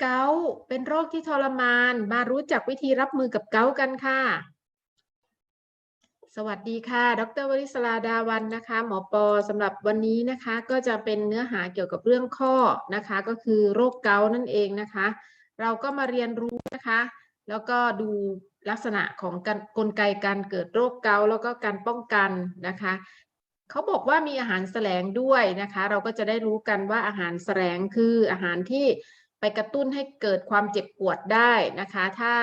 เกาเป็นโรคที่ทรมาน มารู้จักวิธีรับมือกับเกากันค่ะ สวัสดีค่ะ ดรวริศราดาวันนะคะ หมอปอสำหรับวันนี้นะคะ ก็จะเป็นเนื้อหาเกี่ยวกับเรื่องข้อนะคะ ก็คือโรคเกานั่นเองนะคะ เราก็มาเรียนรู้นะคะ แล้วก็ดูลักษณะของการกลไกการเกิดโรคเกาแล้วก็การป้องกันนะคะเขาบอกว่ามีอาหารแสลงด้วยนะคะ เราก็จะได้รู้กันว่าอาหารแสลงคืออาหารที่ กระตุ้นให้เกิดความเจ็บปวดได้นะคะ ถ้า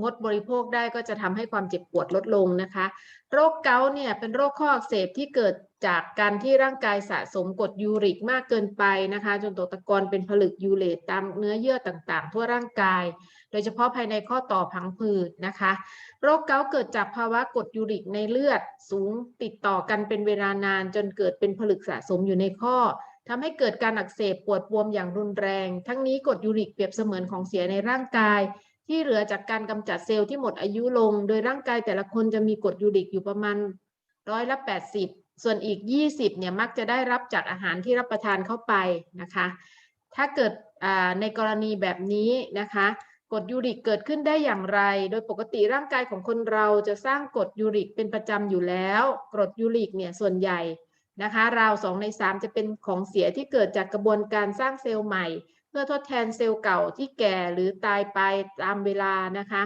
งดบริโภคได้ก็จะทำให้ความเจ็บปวดลดลงนะคะ โรคเกาต์เนี่ยเป็นโรคข้ออักเสบที่เกิดจากการที่ร่างกายสะสมกรดยูริกมากเกินไปนะคะ จนตกตะกอนเป็นผลึกยูเรตตามเนื้อเยื่อต่างๆ ทั่วร่างกาย โดยเฉพาะภายในข้อต่อพังผืดนะคะ โรคเกาต์เกิดจากภาวะกรดยูริกในเลือดสูงติดต่อกันเป็นเวลานาน จนเกิดเป็นผลึกสะสมอยู่ในข้อ ทำให้เกิดการอักเสบปวดบวมอย่างรุนแรง ทั้งนี้กรดยูริกเปรียบเสมือนของเสียในร่างกาย ที่เหลือจากการกำจัดเซลล์ที่หมดอายุลง โดยร่างกายแต่ละคนจะมีกรดยูริกอยู่ประมาณร้อยละ80 ส่วนอีก 20เนี่ยมักจะได้รับจากอาหารที่รับประทานเข้าไปนะคะ ถ้าเกิดในกรณีแบบนี้นะคะกรดยูริกเกิดขึ้นได้อย่างไร โดยปกติร่างกายของคนเราจะสร้างกรดยูริกเป็นประจำอยู่แล้ว กรดยูริกเนี่ยส่วนใหญ่ นะคะราว2ใน3จะเป็นของเสียที่เกิดจากกระบวนการสร้างเซลล์ใหม่ เพื่อทดแทนเซลล์เก่าที่แก่หรือตายไปตามเวลานะคะ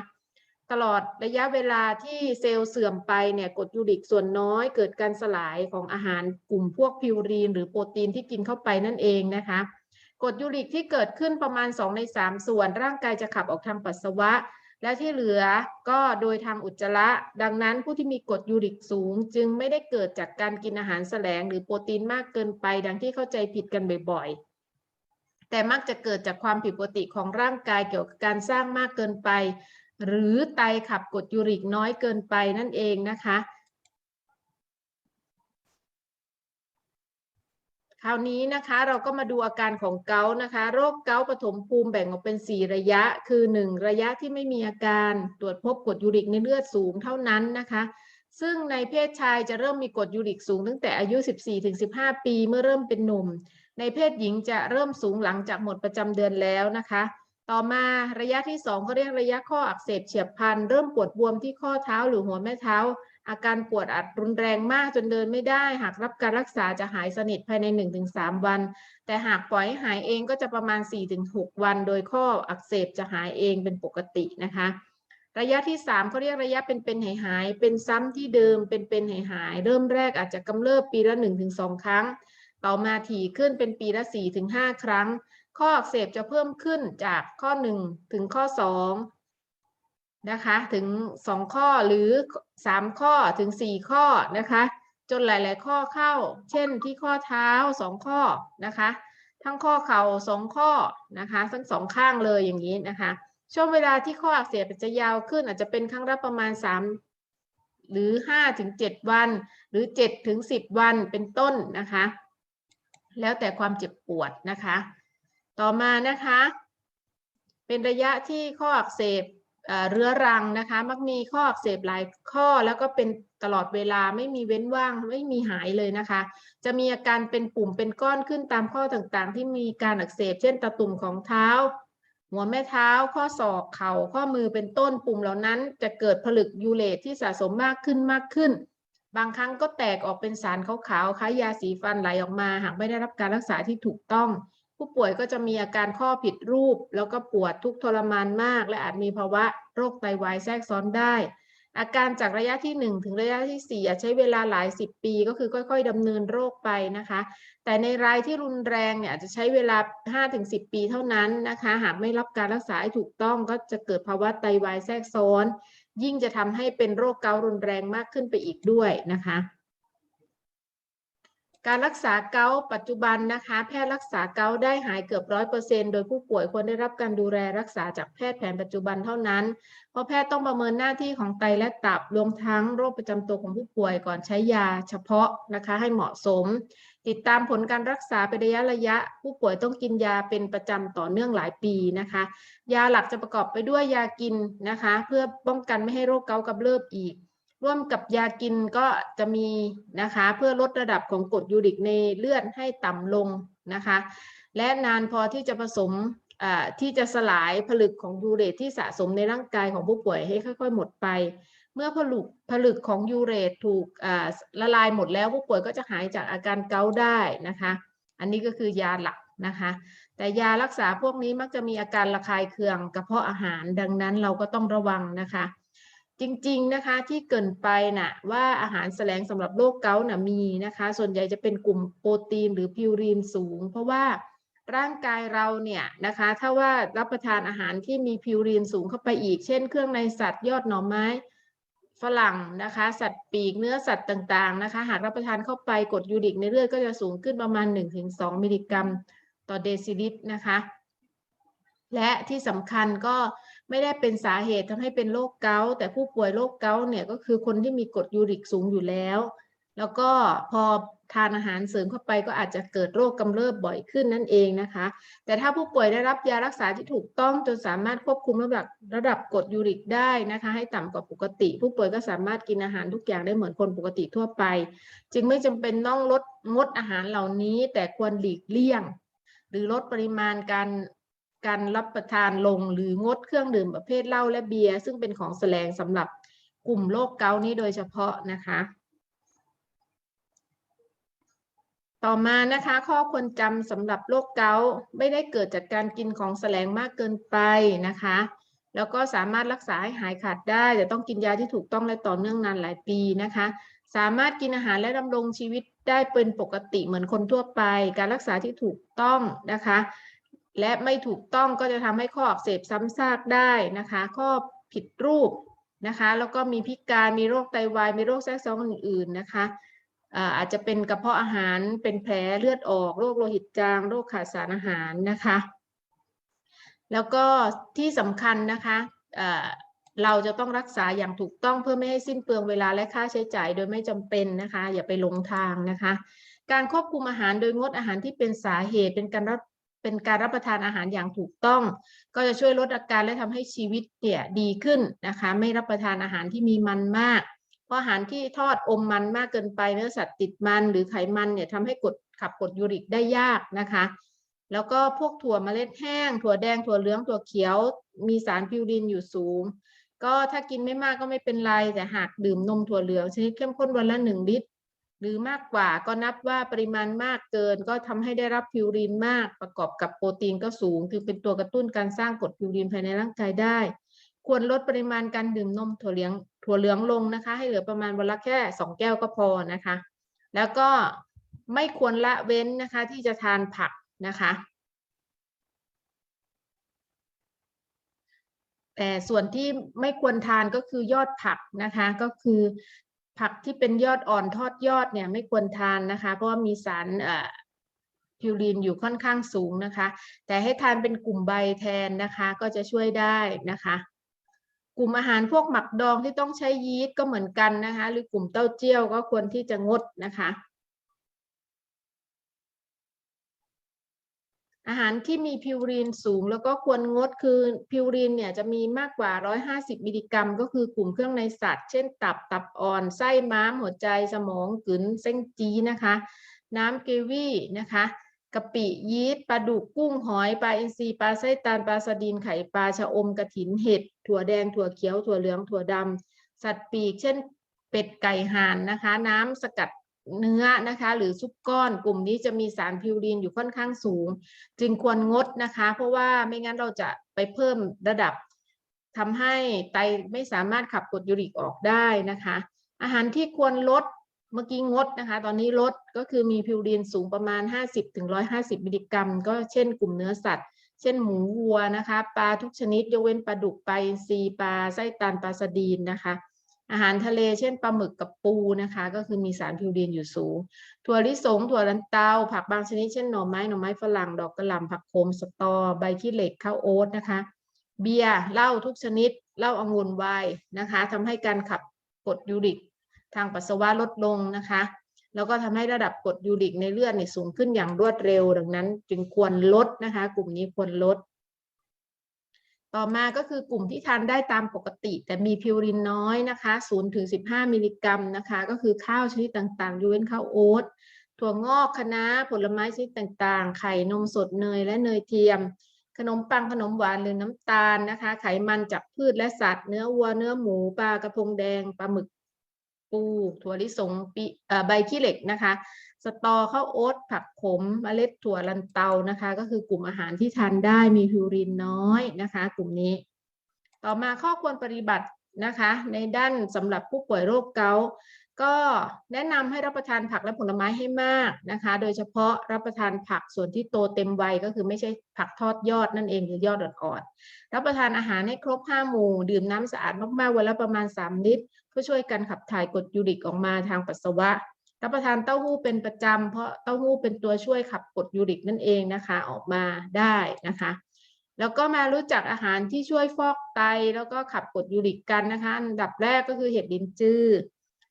ตลอดระยะเวลาที่เซลล์เสื่อมไปเนี่ยกรดยูริกส่วนน้อยเกิดการสลายของอาหารกลุ่มพวกพิวรีน หรือโปรตีนที่กินเข้าไปนั่นเองนะคะกรดยูริกที่เกิดขึ้นประมาณ 2 ใน 3 ส่วนร่างกายจะขับออกทางปัสสาวะ และที่เหลือก็โดยทางอุจจาระ ดังนั้นผู้ที่มีกรดยูริกสูง จึงไม่ได้เกิดจากการกินอาหารแสลงหรือโปรตีนมากเกินไป ดังที่เข้าใจผิดกันบ่อยๆ แต่มักจะเกิดจากความผิดปกติของร่างกายเกี่ยวกับการสร้างมากเกินไป หรือไตขับกรดยูริกน้อยเกินไปนั่นเองนะคะ คราวนี้นะคะเราก็มาดูอาการของเกาต์นะคะ โรคเกาต์ปฐมภูมิแบ่งออกเป็น 4 ระยะ คือ 1 ระยะที่ไม่มีอาการตรวจพบกรดยูริกในเลือดสูงเท่านั้นนะคะ ซึ่งในเพศชายจะเริ่มมีกรดยูริกสูงตั้งแต่อายุ 14-15 ปีเมื่อเริ่มเป็นหนุ่ม ในเพศหญิงจะเริ่มสูงหลังจากหมดประจำเดือนแล้วนะคะ ต่อมาระยะที่2เขาเรียกระยะข้ออักเสบเฉียบพลัน เริ่มปวดบวมที่ข้อเท้าหรือหัวแม่เท้า อาการปวดอาจรุนแรงมากจนเดินไม่ได้ หากรับการรักษาจะหายสนิทภายใน 1-3 วัน แต่หากปล่อยให้หายเองก็จะประมาณ 4-6 วัน โดยข้ออักเสบจะหายเองเป็นปกตินะคะ ระยะที่3เขาเรียกระยะเป็นเป็นหายหาย เป็นซ้ำที่เดิมเป็นเป็นหายหาย เริ่มแรกอาจจะกำเริบปีละ 1-2 ครั้ง ต่อมาถี่ขึ้นเป็นปีละ 4-5 ครั้ง ข้ออักเสบจะเพิ่มขึ้นจากข้อ 1 ถึงข้อ 2 นะคะ ถึง 2 ข้อหรือ 3 ข้อถึง 4 ข้อนะคะ จนหลาย ๆ ข้อเข้า เช่นที่ข้อเท้า 2 ข้อนะคะ ทั้งข้อเข่า 2 ข้อนะคะ ทั้งสองข้างเลยอย่างนี้นะคะ ช่วงเวลาที่ข้ออักเสบจะยาวขึ้น อาจจะเป็นครั้งละประมาณ 3 หรือ5ถึง7วัน หรือ7ถึง10 วันเป็นต้นนะคะ แล้วแต่ความเจ็บปวดนะคะ ต่อมานะคะ เป็นระยะที่ข้ออักเสบเรื้อรังนะคะ มักมีข้ออักเสบหลายข้อแล้วก็เป็นตลอดเวลาไม่มีเว้นว่างไม่มีหายเลยนะคะ จะมีอาการเป็นปุ่มเป็นก้อนขึ้นตามข้อต่างๆ ที่มีการอักเสบ เช่นตะตุ่มของเท้า หัวแม่เท้า ข้อศอกเข่าข้อมือเป็นต้นปุ่มเหล่านั้น จะเกิดผลึกยูเลตที่สะสมมากขึ้นมากขึ้น บางครั้งก็แตกออกเป็นสารขาวๆคล้ายยาสีฟันไหลออกมา หากไม่ได้รับการรักษาที่ถูกต้อง ผู้ป่วยก็จะมีอาการข้อผิดรูป แล้วก็ปวดทุกทรมานมาก และอาจมีภาวะโรคไตวายแทรกซ้อนได้ อาการจากระยะที่ 1 ถึงระยะที่ 4 อาจใช้เวลาหลาย 10 ปีก็คือค่อยๆดำเนินโรคไปนะคะ แต่ในรายที่รุนแรงเนี่ยอาจจะใช้เวลา 5-10 ปีเท่านั้นนะคะ หากไม่รับการรักษาให้ถูกต้องก็จะเกิดภาวะไตวายแทรกซ้อน ยิ่งจะทำให้เป็นโรคเกาต์รุนแรงมากขึ้นไปอีกด้วยนะคะ การรักษาเกาปัจจุบันนะคะ แพทย์รักษาเกาได้หายเกือบร้อยเปอร์เซ็นโดยผู้ป่วยควรได้รับการดูแลรักษาจากแพทย์แผนปัจจุบันเท่านั้น เพราะแพทย์ต้องประเมินหน้าที่ของไตและตับรวมทั้งโรคประจำตัวของผู้ป่วยก่อนใช้ยาเฉพาะนะคะให้เหมาะสม ติดตามผลการรักษาเป็นระยะระยะ ผู้ป่วยต้องกินยาเป็นประจำต่อเนื่องหลายปีนะคะ ยาหลักจะประกอบไปด้วยยากินนะคะ เพื่อป้องกันไม่ให้โรคเกาต์กำเริบอีก ร่วมกับยากินก็จะมีนะคะ เพื่อลดระดับของกรดยูริกในเลือดให้ต่ำลงนะคะ และนานพอที่จะผสมที่จะสลายผลึกของยูเรตที่สะสมในร่างกายของผู้ป่วยให้ค่อย ๆ หมดไป เมื่อผลึกผลึกของยูเรตถูกละลายหมดแล้วผู้ป่วยก็จะหายจากอาการเกาได้นะคะ อันนี้ก็คือยาหลักนะคะ แต่ยารักษาพวกนี้มักจะมีอาการระคายเคืองกระเพาะอาหารดังนั้นเราก็ต้องระวังนะคะ จริงๆนะคะที่เกินไปน่ะว่าอาหารแสลงสำหรับโรคเกาต์น่ะมีนะคะ ส่วนใหญ่จะเป็นกลุ่มโปรตีนหรือพิวรีนสูง เพราะว่าร่างกายเราเนี่ยนะคะถ้าว่ารับประทานอาหารที่มีพิวรีนสูงเข้าไปอีก เช่นเครื่องในสัตว์ยอดหน่อไม้ฝรั่งนะคะ สัตว์ปีกเนื้อสัตว์ต่างๆนะคะ หากรับประทานเข้าไปกรดยูริกในเลือดก็จะสูงขึ้นประมาณ 1-2 มิลลิกรัม ต่อเดซิลิตรนะคะ และที่สำคัญก็ไม่ได้เป็นสาเหตุทำให้เป็นโรคเกาต์แต่ผู้ป่วยโรคเกาต์เนี่ยก็คือคนที่มีกรดยูริกสูงอยู่แล้ว แล้วก็พอทานอาหารเสริมเข้าไปก็อาจจะเกิดโรคกำเริบบ่อยขึ้นนั่นเองนะคะ แต่ถ้าผู้ป่วยได้รับยารักษาที่ถูกต้องจนสามารถควบคุมระดับระดับกรดยูริกได้นะคะ ให้ต่ำกว่าปกติ ผู้ป่วยก็สามารถกินอาหารทุกอย่างได้เหมือนคนปกติทั่วไป จึงไม่จำเป็นต้องลดงดอาหารเหล่านี้ แต่ควรหลีกเลี่ยง หรือลดปริมาณการ การรับประทานลงหรืองดเครื่องดื่มประเภทเหล้าและเบียร์ซึ่งเป็นของแสลงสำหรับกลุ่มโรคเกาต์นี้โดยเฉพาะนะคะ ต่อมานะคะข้อควรจำสำหรับโรคเกาต์ไม่ได้เกิดจากการกินของแสลงมากเกินไปนะคะ แล้วก็สามารถรักษาให้หายขาดได้ แต่ต้องกินยาที่ถูกต้องและต่อเนื่องนานหลายปีนะคะ สามารถกินอาหารและดำรงชีวิตได้เป็นปกติเหมือนคนทั่วไป การรักษาที่ถูกต้องนะคะ และไม่ถูกต้องก็จะทำให้ข้ออักเสบซ้ำซากได้นะคะ ข้อผิดรูปนะคะ แล้วก็มีพิการมีโรคไตวาย มีโรคแทรกซ้อนอื่น ๆนะคะอาจจะเป็นกระเพาะอาหารเป็นแผลเลือดออกโรคโลหิตจางโรคขาดสารอาหารนะคะ แล้วก็ที่สำคัญนะคะเราจะต้องรักษาอย่างถูกต้องเพื่อไม่ให้สิ้นเปลืองเวลาและค่าใช้จ่ายโดยไม่จำเป็นนะคะ อย่าไปหลงทางนะคะ การควบคุมอาหารโดยงดอาหารที่เป็นสาเหตุเป็นการรับ เป็นการรับประทานอาหารอย่างถูกต้อง ก็จะช่วยลดอาการและทำให้ชีวิตเนี่ยดีขึ้นนะคะ ไม่รับประทานอาหารที่มีมันมาก เพราะอาหารที่ทอดอมมันมากเกินไปเนื้อสัตว์ติดมันหรือไขมันเนี่ยทำให้กดขับกรดยูริกได้ยากนะคะ แล้วก็พวกถั่วเมล็ดแห้ง ถั่วแดงถั่วเหลืองถั่วเขียว มีสารพิวรินอยู่สูง ก็ถ้ากินไม่มากก็ไม่เป็นไรแต่หากดื่มนมถั่วเหลืองชนิดเข้มข้นวันละหนึ่งลิตร หรือมากกว่าก็นับว่าปริมาณมากเกิน ก็ทำให้ได้รับพิวรินมากประกอบกับโปรตีนก็สูงคือเป็นตัวกระตุ้นการสร้างกรดพิวรินภายในร่างกายได้ ควรลดปริมาณการดื่มนมถั่วเหลืองถั่วเหลืองลงนะคะ ให้เหลือประมาณวันละแค่สองแก้วก็พอนะคะ แล้วก็ไม่ควรละเว้นนะคะที่จะทานผักนะคะ แต่ส่วนที่ไม่ควรทานก็คือยอดผักนะคะ ก็คือ ผักที่เป็นยอดอ่อนทอดยอดเนี่ยไม่ควรทานนะคะ เพราะว่ามีสารพิวรินอยู่ค่อนข้างสูงนะคะ แต่ให้ทานเป็นกลุ่มใบแทนนะคะ ก็จะช่วยได้นะคะ กลุ่มอาหารพวกหมักดองที่ต้องใช้ยีสต์ก็เหมือนกันนะคะ หรือกลุ่มเต้าเจี้ยวก็ควรที่จะงดนะคะ อาหารที่มีพิวรีนสูง แล้วก็ควรงดคือพิวรีนเนี่ยจะมีมากกว่า 150 มิลลิกรัม ก็คือกลุ่มเครื่องในสัตว์ เช่น ตับตับอ่อนไส้ม้ามหัวใจสมองกลืนเส้นจีนะคะ น้ำเกวี่นะคะกะปิยีสต์ปลาดุกกุ้งหอยปลาอินทรีปลาไส้ตาลปลาสดีนไข่ปลาชะอมกระถินเห็ดถั่วแดงถั่วเขียวถั่วเหลืองถั่วดำสัตว์ปีก เช่น เป็ดไก่ห่านนะคะ น้ำสกัด เนื้อนะคะ หรือซุปก้อนกลุ่มนี้จะมีสารพิวรีนอยู่ค่อนข้างสูง จึงควรงดนะคะ เพราะว่าไม่งั้นเราจะไปเพิ่มระดับทำให้ไตไม่สามารถขับกรดยูริกออกได้นะคะ อาหารที่ควรลดเมื่อกี้งดนะคะ ตอนนี้ลดก็คือมีพิวรีนสูงประมาณ 50-150 มิลลิกรัม ก็เช่นกลุ่มเนื้อสัตว์ เช่นหมูวัวนะคะ ปลาทุกชนิดยกเว้นปลาดุกปลาอินทรีปลาไส้ตันปลาสดีนนะคะ อาหารทะเลเช่นปลาหมึกกับปูนะคะ ก็คือมีสารพิวรีนอยู่สูง ถั่วลิสง ถั่วลันเตา ผักบางชนิดเช่นหน่อไม้หน่อไม้ฝรั่งดอกกระหล่ำผักโขมสตอ ใบขี้เหล็กข้าวโอ๊ตนะคะ เบียร์เหล้าทุกชนิดเหล้าองุ่นไวน์นะคะทำให้การขับกรดยูริก ทางปัสสาวะลดลงนะคะ แล้วก็ทำให้ระดับกรดยูริกในเลือดเนี่ยสูงขึ้นอย่างรวดเร็ว ดังนั้นจึงควรลดนะคะ กลุ่มนี้ควรลด ต่อมาก็คือกลุ่มที่ทานได้ตามปกติ แต่มีพิวรินน้อยนะคะ0ถึง15 มิลลิกรัมนะคะ ก็คือข้าวชนิดต่างๆยกเว้นข้าวโอ๊ตถั่วงอกคะน้าผลไม้ชนิดต่างๆ ไข่นมสดเนยและเนยเทียม ขนมปังขนมหวานหรือน้ำตาลนะคะ ไขมันจากพืชและสัตว์ เนื้อวัวเนื้อหมูปลากระพงแดงปลาหมึกปูถั่วลิสงปีใบขี้เหล็กนะคะ สตอข้าวโอ๊ตผักขมเมล็ดถั่วลันเตานะคะ ก็คือกลุ่มอาหารที่ทานได้มีพิวรินน้อยนะคะ กลุ่มนี้ ต่อมาข้อควรปฏิบัตินะคะ ในด้านสำหรับผู้ป่วยโรคเกาต์ก็แนะนำให้รับประทานผักและผลไม้ให้มากนะคะ โดยเฉพาะรับประทานผักส่วนที่โตเต็มวัยก็คือไม่ใช่ผักทอดยอดนั่นเองหรือยอดอ่อนๆรับประทานอาหารให้ครบห้าหมู่ ดื่มน้ำสะอาดมากๆวันละประมาณ 3 ลิตรเพื่อช่วยกันขับถ่ายกรดยูริกออกมาทางปัสสาวะ รับประทานเต้าหู้เป็นประจำเพราะเต้าหู้เป็นตัวช่วยขับกรดยูริกนั่นเองนะคะออกมาได้นะคะ แล้วก็มารู้จักอาหารที่ช่วยฟอกไต แล้วก็ขับกรดยูริกกันนะคะอันดับแรกก็คือเห็ดลินจื้อ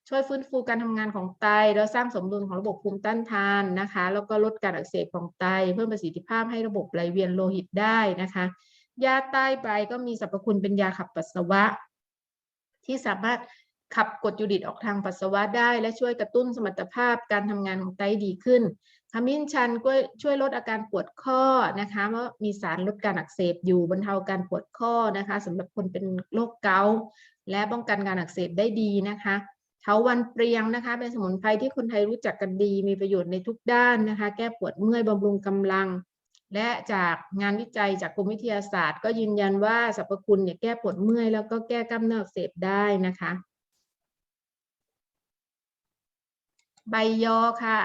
ช่วยฟื้นฟูการทำงานของไต แล้วสร้างสมดุลของระบบภูมิต้านทานนะคะ แล้วก็ลดการอักเสบของไต เพิ่มประสิทธิภาพให้ระบบไหลเวียนโลหิตได้นะคะ ยาใต้ใบก็มีสรรพคุณเป็นยาขับปัสสาวะ ที่สามารถ ขับกรดยูริกออกทางปัสสาวะได้ และช่วยกระตุ้นสมรรถภาพการทำงานของไตดีขึ้นขมิ้นชันก็ช่วยลดอาการปวดข้อนะคะเพราะมีสารลดการอักเสบอยู่บรรเทาการปวดข้อนะคะสำหรับคนเป็นโรคเกาต์และป้องกันการอักเสบได้ดีนะคะเถาวันเปรียงนะคะ เป็นสมุนไพรที่คนไทยรู้จักกันดี มีประโยชน์ในทุกด้านนะคะ แก้ปวดเมื่อยบำรุงกำลัง และจากงานวิจัยจากกรมวิทยาศาสตร์ ก็ยืนยันว่าสรรพคุณเนี่ยแก้ปวดเมื่อยแล้วก็แก้กล้ามเนื้ออักเสบได้นะคะ ใบยอค่ะ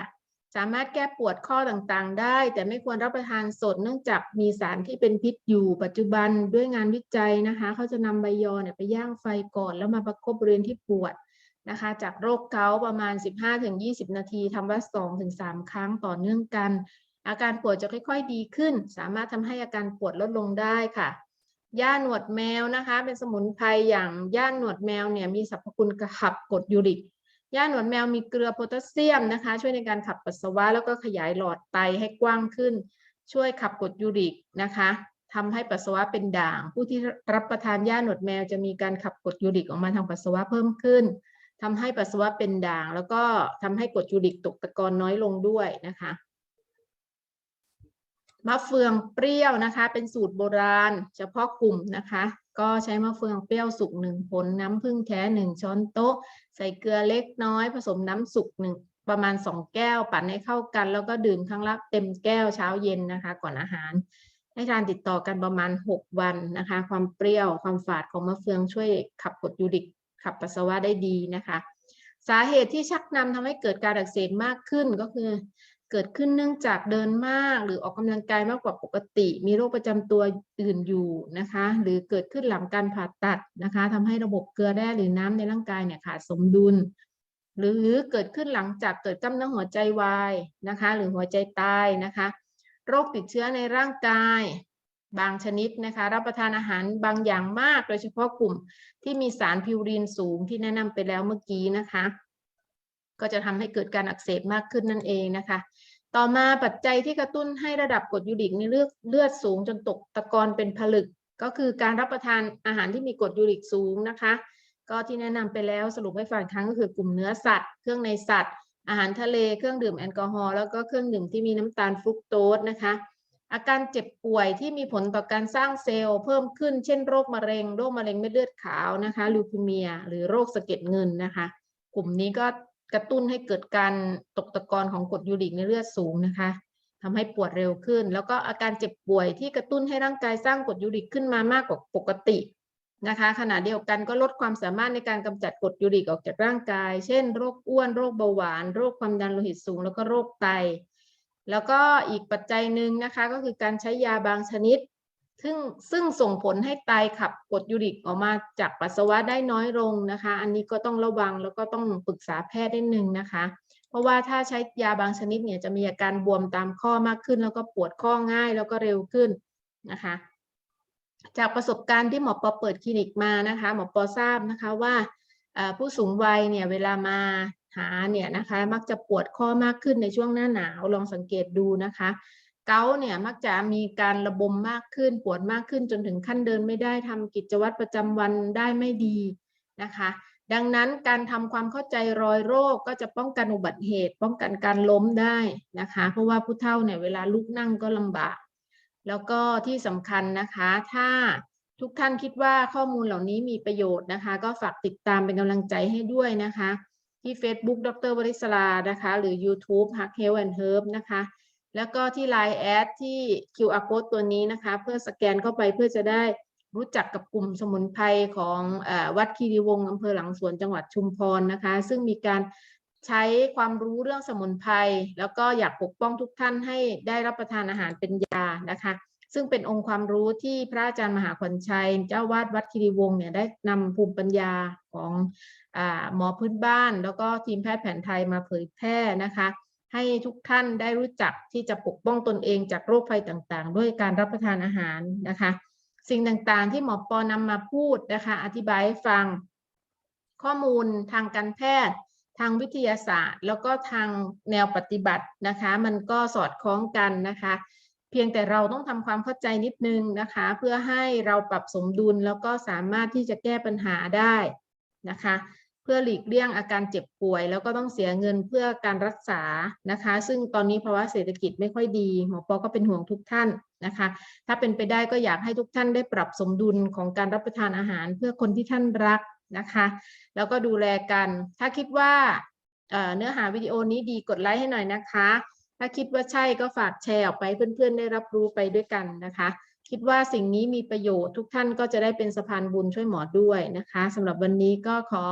สามารถแก้ปวดข้อต่างๆ ได้ แต่ไม่ควรรับประทานสดเนื่องจากมีสารที่เป็นพิษอยู่ปัจจุบันด้วยงานวิจัยนะคะ เขาจะนำใบยอเนี่ยไปย่างไฟก่อน แล้วมาประคบบริเวณที่ปวดนะคะ จากโรคเกาต์ประมาณ 15-20 นาทีทำว่า 2-3 ครั้งต่อเนื่องกัน อาการปวดจะค่อยๆดีขึ้น สามารถทำให้อาการปวดลดลงได้ค่ะย่าหนวดแมวนะคะ เป็นสมุนไพรอย่างย่าหนวดแมวเนี่ยมีสรรพคุณกระขับกรดยูริก ย่าหนวดแมวมีเกลือโพแทสเซียมนะคะ ช่วยในการขับปัสสาวะแล้วก็ขยายหลอดไตให้กว้างขึ้น ช่วยขับกรดยูริกนะคะทำให้ปัสสาวะเป็นด่าง ผู้ที่รับประทานย่าหนวดแมวจะมีการขับกรดยูริกออกมาทางปัสสาวะเพิ่มขึ้นทำให้ปัสสาวะเป็นด่าง แล้วก็ทำให้กรดยูริกตกตะกอนน้อยลงด้วยนะคะมะเฟืองเปรี้ยวนะคะ เป็นสูตรโบราณ เฉพาะกลุ่มนะคะ ก็ใช้มะเฟืองเปรี้ยวสุกหนึ่งผลน้ำผึ้งแท้หนึ่งช้อนโต๊ะ ใส่เกลือเล็กน้อย ผสมน้ำสุกหนึ่งประมาณสองแก้ว ปั่นให้เข้ากัน แล้วก็ดื่มครั้งละเต็มแก้วเช้าเย็นนะคะ ก่อนอาหาร ให้ทานติดต่อกันประมาณ 6 วันนะคะ ความเปรี้ยวความฝาดของมะเฟืองช่วยขับกรดยูริกขับปัสสาวะได้ดีนะคะ สาเหตุที่ชักนำทำให้เกิดการอักเสบมากขึ้นก็คือ เกิดขึ้นเนื่องจากเดินมาก หรือออกกำลังกายมากกว่าปกติ มีโรคประจำตัวอื่นอยู่นะคะ หรือเกิดขึ้นหลังการผ่าตัดนะคะทำให้ระบบเกลือแร่หรือน้ำในร่างกายเนี่ยขาดสมดุล หรือเกิดขึ้นหลังจากเกิดกล้ามเนื้อหัวใจวายนะคะ หรือหัวใจตายนะคะ โรคติดเชื้อในร่างกายบางชนิดนะคะ รับประทานอาหารบางอย่างมาก โดยเฉพาะกลุ่มที่มีสารพิวรีนสูงที่แนะนำไปแล้วเมื่อกี้นะคะ ก็จะทำให้เกิดการอักเสบมากขึ้นนั่นเองนะคะ ต่อมาปัจจัยที่กระตุ้นให้ระดับกรดยูริกในเลือดเลือดสูงจนตกตะกอนเป็นผลึก ก็คือการรับประทานอาหารที่มีกรดยูริกสูงนะคะ ก็ที่แนะนำไปแล้วสรุปให้ฟังครั้งก็คือกลุ่มเนื้อสัตว์ เครื่องในสัตว์ อาหารทะเลเครื่องดื่มแอลกอฮอล์แล้วก็เครื่องดื่มที่มีน้ำตาลฟรุกโตสนะคะอาการเจ็บป่วยที่มีผลต่อการสร้างเซลล์เพิ่มขึ้น เช่นโรคมะเร็ง โรคมะเร็งเม็ดเลือดขาวนะคะ ลูคีเมีย หรือโรคสะเก็ดเงินนะคะ กลุ่มนี้ก็ กระตุ้นให้เกิดการตกตะกอนของกรดยูริกในเลือดสูงนะคะทำให้ปวดเร็วขึ้น แล้วก็อาการเจ็บป่วยที่กระตุ้นให้ร่างกายสร้างกรดยูริกขึ้นมามากกว่าปกตินะคะขณะเดียวกันก็ลดความสามารถในการกำจัดกรดยูริกออกจากร่างกาย เช่น โรคอ้วน โรคเบาหวาน โรคความดันโลหิตสูง แล้วก็โรคไต แล้วก็อีกปัจจัยหนึ่งนะคะ ก็คือการใช้ยาบางชนิด ซึ่งซึ่งส่งผลให้ไตขับกรดยูริกออกมาจากปัสสาวะได้น้อยลงนะคะ อันนี้ก็ต้องระวังแล้วก็ต้องปรึกษาแพทย์ได้นึงนะคะ เพราะว่าถ้าใช้ยาบางชนิดเนี่ยจะมีอาการบวมตามข้อมากขึ้น แล้วก็ปวดข้อง่ายแล้วก็เร็วขึ้นนะคะ จากประสบการณ์ที่หมอปอเปิดคลินิกมานะคะหมอปอทราบนะคะว่าผู้สูงวัยเนี่ยเวลามาหาเนี่ยนะคะมักจะปวดข้อมากขึ้นในช่วงหน้าหนาวลองสังเกตดูนะคะ เกาเนี่ยมักจะมีการระบมมากขึ้นปวดมากขึ้นจนถึงขั้นเดินไม่ได้ทำกิจวัตรประจำวันได้ไม่ดีนะคะ ดังนั้นการทำความเข้าใจรอยโรคก็จะป้องกันอุบัติเหตุ ป้องกันการล้มได้นะคะ เพราะว่าผู้เฒ่าเนี่ยเวลาลุกนั่งก็ลำบาก แล้วก็ที่สำคัญนะคะ ถ้าทุกท่านคิดว่าข้อมูลเหล่านี้มีประโยชน์นะคะ ก็ฝากติดตามเป็นกำลังใจให้ด้วยนะคะ ที่ Facebook ดรวริศลานะคะ หรือ YouTube Hack Health and Herb นะคะ แล้วก็ที่ Line แอดที่ QR code ตัวนี้นะคะ เพื่อสแกนเข้าไปเพื่อจะได้รู้จักกับกลุ่มสมุนไพรของอวัดคีรีวงศ์อำเภอหลังสวนจังหวัดชุมพรนะคะ ซึ่งมีการใช้ความรู้เรื่องสมุนไพรแล้วก็อยากปกป้องทุกท่านให้ได้รับประทานอาหารเป็นยานะคะ ซึ่งเป็นองค์ความรู้ที่พระอาจารย์มหาขวัญชัย เจ้าวาดวัดคีรีวงศ์เนี่ยได้นำภูมิปัญญาของอหมอพื้นบ้าน แล้วก็ทีมแพทย์แผนไทยมาเผยแพร่นะคะ ให้ทุกท่านได้รู้จักที่จะปกป้องตนเองจากโรคภัยต่างๆ ด้วยการรับประทานอาหารนะคะ สิ่งต่างๆที่หมอปอนำมาพูดนะคะ อธิบายให้ฟังข้อมูลทางการแพทย์ทางวิทยาศาสตร์ แล้วก็ทางแนวปฏิบัตินะคะ มันก็สอดคล้องกันนะคะ เพียงแต่เราต้องทำความเข้าใจนิดนึงนะคะ เพื่อให้เราปรับสมดุลแล้วก็สามารถที่จะแก้ปัญหาได้นะคะ เพื่อหลีกเลี่ยงอาการเจ็บป่วย แล้วก็ต้องเสียเงินเพื่อการรักษานะคะ ซึ่งตอนนี้ภาวะเศรษฐกิจไม่ค่อยดีหมอปอก็เป็นห่วงทุกท่านนะคะ ถ้าเป็นไปได้ก็อยากให้ทุกท่านได้ปรับสมดุลของการรับประทานอาหาร เพื่อคนที่ท่านรักนะคะ แล้วก็ดูแลกัน ถ้าคิดว่าเนื้อหาวิดีโอนี้ดีกดไลค์ให้หน่อยนะคะ ถ้าคิดว่าใช่ก็ฝากแชร์ออกไปเพื่อนๆ ได้รับรู้ไปด้วยกันนะคะ คิดว่าสิ่งนี้มีประโยชน์ทุกท่านก็จะได้เป็นสะพานบุญช่วยหมอด้วยนะคะสำหรับวันนี้ก็ขอ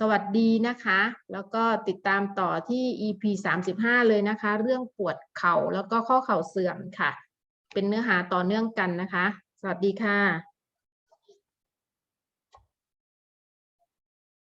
สวัสดีนะคะ แล้วก็ติดตามต่อที่ EP 35 เลยนะคะ เรื่องปวดเข่าแล้วก็ข้อเข่าเสื่อมค่ะ เป็นเนื้อหาต่อเนื่องกันนะคะ สวัสดีค่ะ